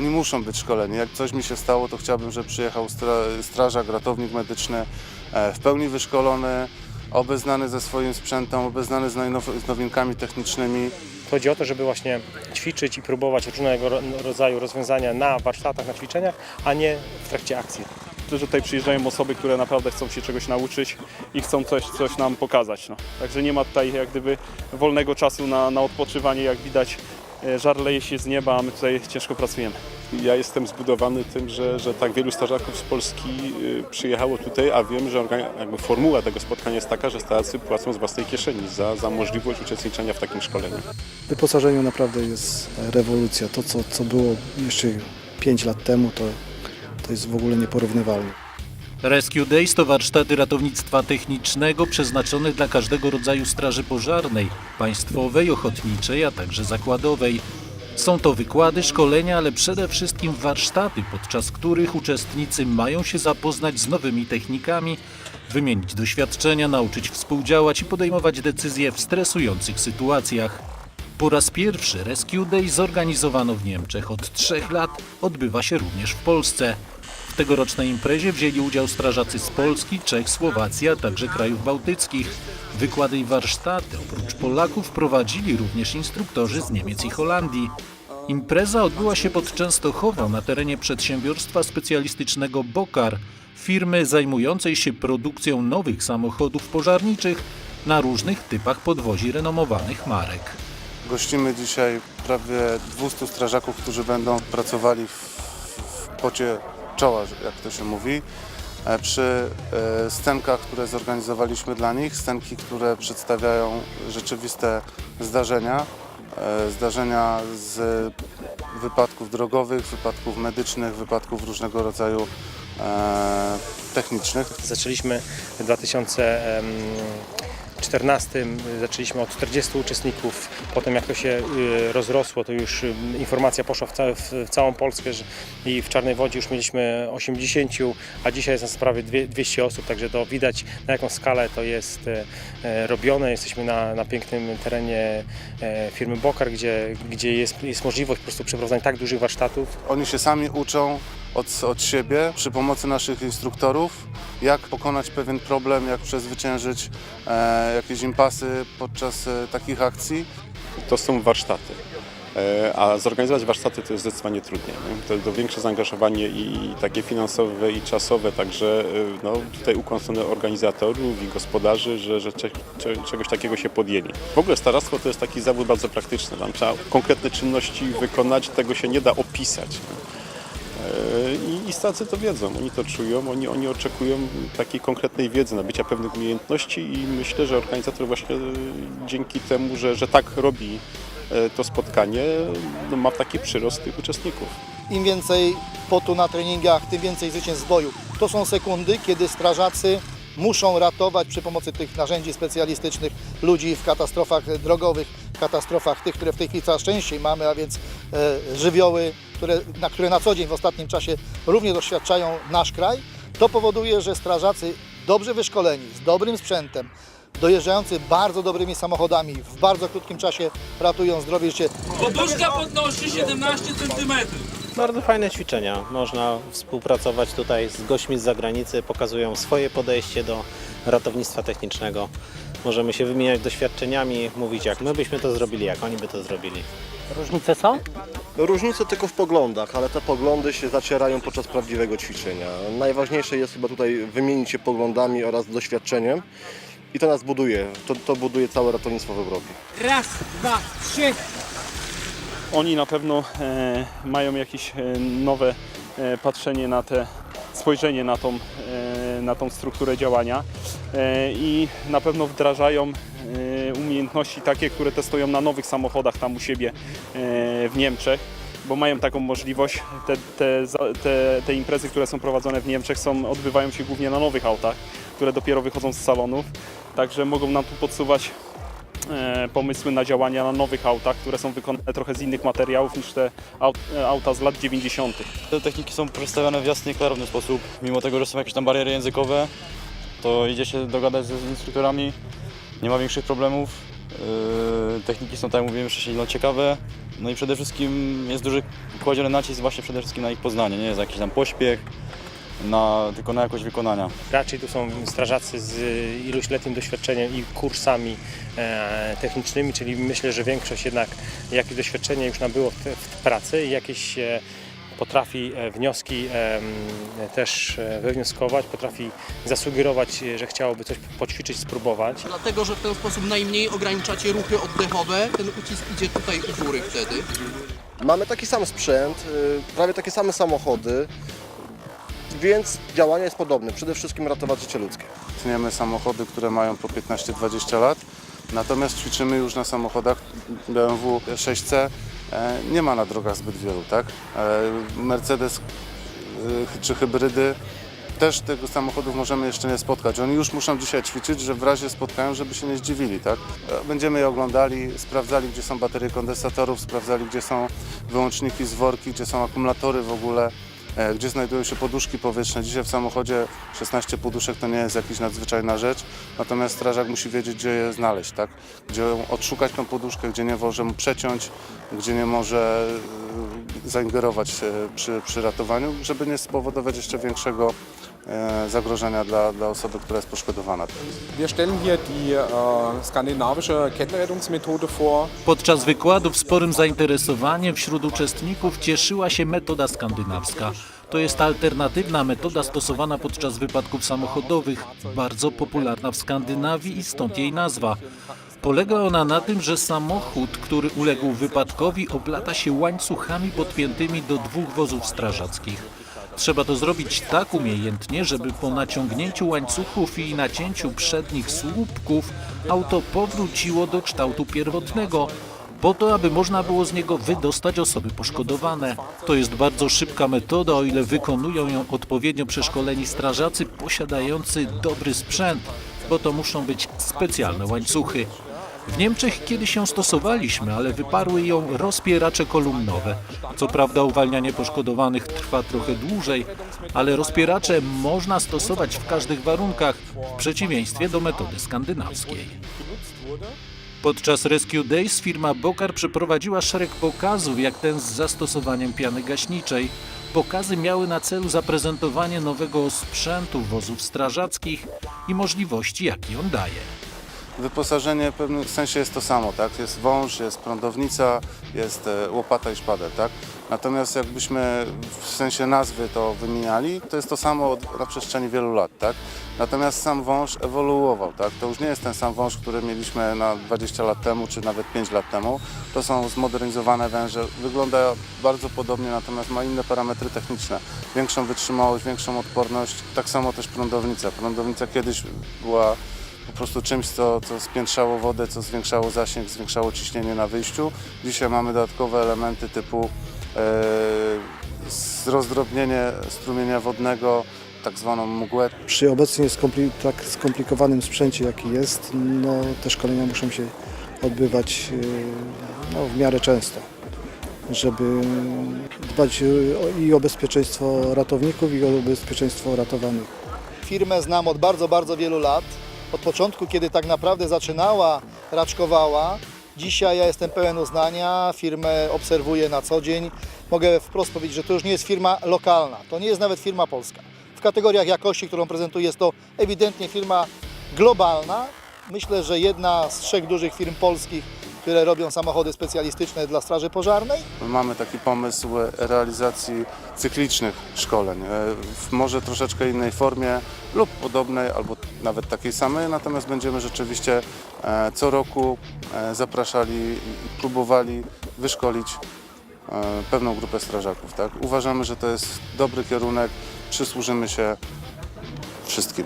oni muszą być szkoleni. Jak coś mi się stało, to chciałbym, żeby przyjechał stra strażak, ratownik medyczny e, w pełni wyszkolony, obeznany ze swoim sprzętem, obeznany z, z nowinkami technicznymi. Chodzi o to, żeby właśnie ćwiczyć i próbować różnego ro- rodzaju rozwiązania na warsztatach, na ćwiczeniach, a nie w trakcie akcji. że tutaj przyjeżdżają osoby, które naprawdę chcą się czegoś nauczyć i chcą coś, coś nam pokazać. No. Także nie ma tutaj jak gdyby wolnego czasu na, na odpoczywanie, jak widać żar leje się z nieba, a my tutaj ciężko pracujemy. Ja jestem zbudowany tym, że, że tak wielu strażaków z Polski y, przyjechało tutaj, a wiem, że jakby formuła tego spotkania jest taka, że strażacy płacą z własnej kieszeni za, za możliwość uczestniczenia w takim szkoleniu. W wyposażeniu naprawdę jest rewolucja. To, co, co było jeszcze 5 lat temu, to, to jest w ogóle nieporównywalne. Rescue Days to warsztaty ratownictwa technicznego przeznaczone dla każdego rodzaju straży pożarnej, państwowej, ochotniczej, a także zakładowej. Są to wykłady, szkolenia, ale przede wszystkim warsztaty, podczas których uczestnicy mają się zapoznać z nowymi technikami, wymienić doświadczenia, nauczyć współdziałać i podejmować decyzje w stresujących sytuacjach. Po raz pierwszy Rescue Day zorganizowano w Niemczech. Od trzech lat odbywa się również w Polsce. Tegorocznej imprezie wzięli udział strażacy z Polski, Czech, Słowacji, a także krajów bałtyckich. Wykłady i warsztaty oprócz Polaków prowadzili również instruktorzy z Niemiec i Holandii. Impreza odbyła się pod Częstochową na terenie przedsiębiorstwa specjalistycznego Bokar, firmy zajmującej się produkcją nowych samochodów pożarniczych na różnych typach podwozi renomowanych marek. Gościmy dzisiaj prawie 200 strażaków, którzy będą pracowali w, w pocie czoła, jak to się mówi, e, przy e, scenkach, które zorganizowaliśmy dla nich, scenki, które przedstawiają rzeczywiste zdarzenia, e, zdarzenia z wypadków drogowych, wypadków medycznych, wypadków różnego rodzaju technicznych. Zaczęliśmy w 2014 zaczęliśmy od 40 uczestników. Potem jak to się y, rozrosło, to już y, informacja poszła w, w, całą Polskę że, i w Czarnej Wodzie już mieliśmy 80, a dzisiaj jest nas prawie dwie- 200 osób, także to widać na jaką skalę to jest e, e, robione. Jesteśmy na, na pięknym terenie e, firmy Bokar, gdzie, gdzie jest, jest możliwość po prostu przeprowadzania tak dużych warsztatów. Oni się sami uczą od, od siebie przy pomocy naszych instruktorów, jak pokonać pewien problem, jak przezwyciężyć e, jakieś impasy podczas e, takich akcji. To są warsztaty. E, A zorganizować warsztaty to jest zdecydowanie trudniej. nie? To, to większe zaangażowanie i takie finansowe i czasowe, także e, no, tutaj stronę organizatorów i gospodarzy, że, że cze, cze, czegoś takiego się podjęli. W ogóle staractwo to jest taki zawód bardzo praktyczny. Tam trzeba konkretne czynności wykonać, tego się nie da opisać. nie? I, I stracy to wiedzą, oni to czują, oni, oni oczekują takiej konkretnej wiedzy, nabycia pewnych umiejętności i myślę, że organizator właśnie e, dzięki temu, że, że tak robi e, to spotkanie, no, ma taki przyrost tych uczestników. Im więcej potu na treningach, tym więcej zwycięstw w boju. To są sekundy, kiedy strażacy muszą ratować przy pomocy tych narzędzi specjalistycznych ludzi w katastrofach drogowych, katastrofach tych, które w tej chwili coraz częściej mamy, a więc żywioły, które, na które na co dzień w ostatnim czasie również doświadczają nasz kraj. To powoduje, że strażacy dobrze wyszkoleni, z dobrym sprzętem, dojeżdżający bardzo dobrymi samochodami, w bardzo krótkim czasie ratują zdrowie i życie Poduszka podnosi 17 cm. Bardzo fajne ćwiczenia. Można współpracować tutaj z gośćmi z zagranicy, pokazują swoje podejście do ratownictwa technicznego. Możemy się wymieniać doświadczeniami, mówić jak my byśmy to zrobili, jak oni by to zrobili. Różnice są? Różnice tylko w poglądach, ale te poglądy się zacierają podczas prawdziwego ćwiczenia. Najważniejsze jest chyba tutaj wymienić się poglądami oraz doświadczeniem i to nas buduje. To, to buduje całe ratownictwo w Europie. Raz, dwa, trzy. Oni na pewno e, mają jakieś e, nowe e, patrzenie na te, spojrzenie na tą, e, na tą strukturę działania e, i na pewno wdrażają umiejętności takie, które testują na nowych samochodach tam u siebie e, w Niemczech. Bo mają taką możliwość, te, te, te, te imprezy, które są prowadzone w Niemczech, są, odbywają się głównie na nowych autach, które dopiero wychodzą z salonów. Także mogą nam tu podsuwać e, pomysły na działania na nowych autach, które są wykonane trochę z innych materiałów niż te aut, e, auta z lat 90. Te techniki są przedstawiane w jasny i klarowny sposób. Mimo tego, że są jakieś tam bariery językowe, to idzie się dogadać z instruktorami, nie ma większych problemów. Yy, techniki są, tak jak mówiłem wcześniej, no, ciekawe No i przede wszystkim jest duży kładziony nacisk właśnie przede wszystkim na ich poznanie, nie jest jakiś tam pośpiech, na, tylko na jakość wykonania. Raczej tu są strażacy z iluśletnim doświadczeniem i kursami e, technicznymi, czyli myślę, że większość jednak jakieś doświadczenie już nabyło w, w pracy i jakieś e, potrafi e, wnioski też e, wywnioskować, potrafi zasugerować, e, że chciałoby coś poćwiczyć, spróbować. Dlatego, że w ten sposób najmniej ograniczacie ruchy oddechowe, ten ucisk idzie tutaj u góry wtedy. Mamy taki sam sprzęt, y, prawie takie same samochody, więc działanie jest podobne. Przede wszystkim ratować życie ludzkie. Tniemy samochody, które mają po 15-20 lat, natomiast ćwiczymy już na samochodach BMW 6C. E, Nie ma na drogach zbyt wielu, tak? E, Mercedes e, czy hybrydy też tego samochodów możemy jeszcze nie spotkać. Oni już muszą dzisiaj ćwiczyć, że w razie spotkają, żeby się nie zdziwili, tak? Będziemy je oglądali, sprawdzali, gdzie są baterie kondensatorów, sprawdzali, gdzie są wyłączniki z worki, gdzie są akumulatory w ogóle, gdzie znajdują się poduszki powietrzne. Dzisiaj w samochodzie 16 poduszek to nie jest jakaś nadzwyczajna rzecz, natomiast strażak musi wiedzieć, gdzie je znaleźć, tak? Gdzie odszukać tą poduszkę, gdzie nie może mu przeciąć, gdzie nie może e, zaingerować e, przy, przy ratowaniu, żeby nie spowodować jeszcze większego e, zagrożenia dla, dla osoby, która jest poszkodowana. Wir stellen hier die skandinavische Kettenrettungsmethode vor. Podczas wykładów sporym zainteresowaniem wśród uczestników cieszyła się metoda skandynawska. To jest alternatywna metoda stosowana podczas wypadków samochodowych, bardzo popularna w Skandynawii i stąd jej nazwa. Polega ona na tym, że samochód, który uległ wypadkowi, oplata się łańcuchami podpiętymi do dwóch wozów strażackich. Trzeba to zrobić tak umiejętnie, żeby po naciągnięciu łańcuchów i nacięciu przednich słupków auto powróciło do kształtu pierwotnego, po to, aby można było z niego wydostać osoby poszkodowane. To jest bardzo szybka metoda, o ile wykonują ją odpowiednio przeszkoleni strażacy posiadający dobry sprzęt, bo to muszą być specjalne łańcuchy. W Niemczech kiedyś ją stosowaliśmy, ale wyparły ją rozpieracze kolumnowe. Co prawda uwalnianie poszkodowanych trwa trochę dłużej, ale rozpieracze można stosować w każdych warunkach, w przeciwieństwie do metody skandynawskiej. Podczas Rescue Days firma Bokar przeprowadziła szereg pokazów, jak ten z zastosowaniem piany gaśniczej. Pokazy miały na celu zaprezentowanie nowego sprzętu wozów strażackich i możliwości, jakie on daje. Wyposażenie w pewnym sensie jest to samo, tak? Jest wąż, jest prądownica, jest e, łopata i szpader, tak? Natomiast jakbyśmy w sensie nazwy to wymieniali, to jest to samo na przestrzeni wielu lat, tak? Natomiast sam wąż ewoluował, tak? To już nie jest ten sam wąż, który mieliśmy na 20 lat temu, czy nawet 5 lat temu. To są zmodernizowane węże. Wygląda bardzo podobnie, natomiast ma inne parametry techniczne. Większą wytrzymałość, większą odporność. Tak samo też prądownica. Prądownica kiedyś była po prostu czymś, co, co spiętrzało wodę, co zwiększało zasięg, zwiększało ciśnienie na wyjściu. Dzisiaj mamy dodatkowe elementy typu e, rozdrobnienie strumienia wodnego, tak zwaną mgłę. Przy obecnie skompli- tak skomplikowanym sprzęcie, jaki jest, no, te szkolenia muszą się odbywać e, no, w miarę często, żeby dbać e, i o bezpieczeństwo ratowników, i o bezpieczeństwo ratowanych. Firmę znam od bardzo, bardzo wielu lat. Od początku, kiedy tak naprawdę zaczynała, raczkowała. Dzisiaj ja jestem pełen uznania, firmę obserwuję na co dzień. Mogę wprost powiedzieć, że to już nie jest firma lokalna, to nie jest nawet firma polska. W kategoriach jakości, którą prezentuję, jest to ewidentnie firma globalna. Myślę, że jedna z trzech dużych firm polskich, które robią samochody specjalistyczne dla Straży Pożarnej. Mamy taki pomysł realizacji cyklicznych szkoleń, e, w może troszeczkę innej formie lub podobnej, albo nawet takiej samej, natomiast będziemy rzeczywiście e, co roku e, zapraszali próbowali wyszkolić pewną grupę strażaków. Tak? Uważamy, że to jest dobry kierunek, przysłużymy się wszystkim.